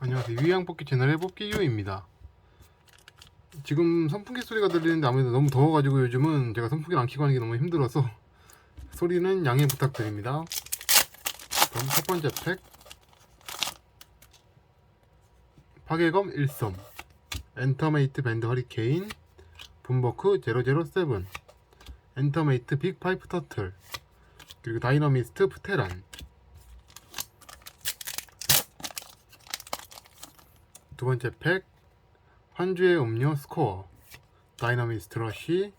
안녕하세요. 유양 뽑기 채널의 뽑기 유입니다. 지금 선풍기 소리가 들리는데 아무래도 너무 더워가지고 요즘은 제가 선풍기를 안 켜고 하는 게 너무 힘들어서 소리는 양해 부탁드립니다. 그럼 첫 번째 팩. 파괴검 1섬 엔터메이트 밴드 허리케인. 분버크 007 엔터메이트 빅파이프 터틀. 그리고 다이너미스트 프테란 두 번째 팩 환주의 음료 스코어 다이너미스트 러쉬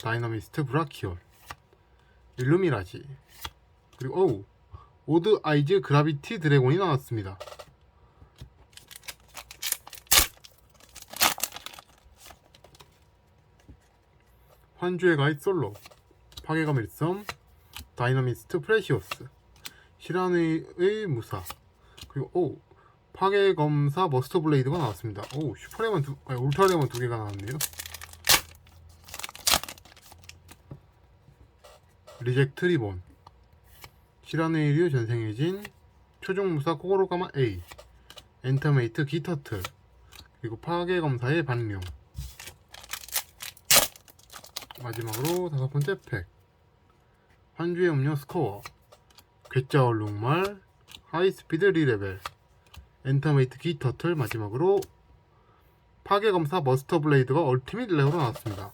다이너미스트 브라키올 일루미라지 그리고 오우 오드 아이즈 그라비티 드래곤이 나왔습니다. 환주의 가이 솔로 파괴감 일섬 다이너미스트 프레시오스 시라의 무사 그리고 오 파괴 검사 머스터 블레이드가 나왔습니다. 오 슈퍼레몬 두 아니 울트라레몬 두 개가 나왔네요. 리젝트 리본. 시라네이류 전생의 진 초종무사 코고로가마 A. 엔터메이트 기터틀 그리고 파괴 검사의 반룡. 마지막으로 다섯 번째 팩. 환주의 음료 스코어. 괴짜 얼룩말 하이스피드 리레벨 엔터메이트 기 터틀 마지막으로 파괴검사 머스터 블레이드가 얼티밋 레어로 나왔습니다.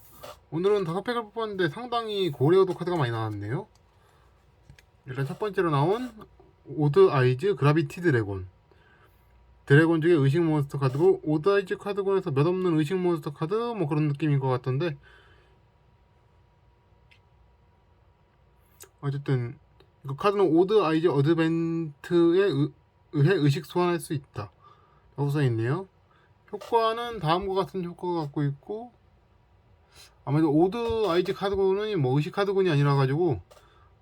오늘은 다섯 팩을 뽑았는데 상당히 고레어도 카드가 많이 나왔네요. 일단 첫 번째로 나온 오드 아이즈 그라비티 드래곤 드래곤 중에 의식 몬스터 카드고 오드 아이즈 카드곤에서 몇 없는 의식 몬스터 카드 뭐 그런 느낌인 것 같던데 어쨌든 그 카드는 오드 아이즈 어드벤트에 의- 의해 의식 소환할 수 있다. 라고 써있네요. 효과는 다음과 같은 효과가 갖고 있고, 아무래도 오드 아이즈 카드군이 뭐 의식 카드군이 아니라 가지고,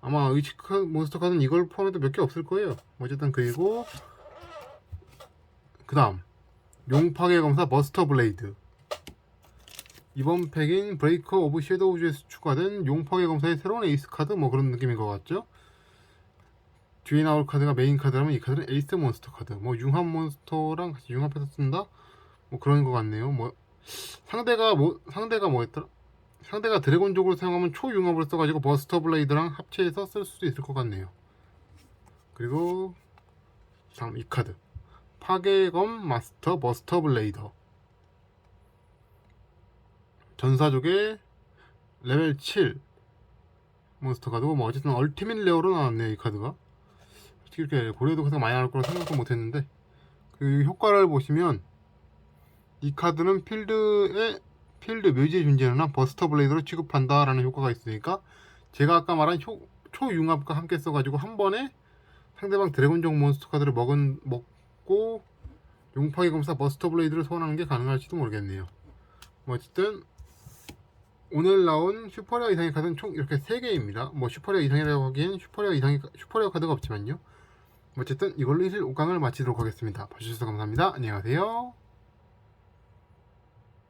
아마 의식 카- 몬스터 카드는 이걸 포함해도 몇 개 없을 거예요. 어쨌든 그리고, 그 다음, 용파괴 검사 머스터 블레이드. 이번 팩인 브레이커 오브 섀도우즈에서 추가된 용파괴 검사의 새로운 에이스 카드 뭐 그런 느낌인 것 같죠? 뒤에 나올 카드가 메인 카드라면 이 카드는 에이스 몬스터 카드. 뭐 융합 몬스터랑 같이 융합해서 쓴다? 뭐 그런 것 같네요. 뭐 상대가 뭐 상대가 뭐였더라? 상대가 드래곤족으로 사용하면 초융합을 써가지고 버스터 블레이드랑 합체해서 쓸 수도 있을 것 같네요. 그리고 다음 이 카드 파괴검 마스터 버스터 블레이더 전사족의 레벨 7 몬스터 카드고 뭐 어쨌든 얼티밋 레어로 나왔네요 이 카드가 이렇게 고래도 카드가 많이 나올 거라 생각도 못했는데 그 효과를 보시면 이 카드는 필드에 필드 묘지에 존재하는 한 버스터 블레이드로 취급한다라는 효과가 있으니까 제가 아까 말한 효, 초융합과 함께 써가지고 한 번에 상대방 드래곤족 몬스터 카드를 먹은 먹고 용파기 검사 버스터 블레이드를 소환하는 게 가능할지도 모르겠네요. 뭐 어쨌든 오늘 나온 슈퍼레어 이상의 카드는 총 이렇게 3개입니다. 뭐 슈퍼레어 이상이라고 하기엔 슈퍼레어 이상의 슈퍼레어 카드가 없지만요. 어쨌든 이걸로 1일 5강을 마치도록 하겠습니다. 봐주셔서 감사합니다. 안녕하세요.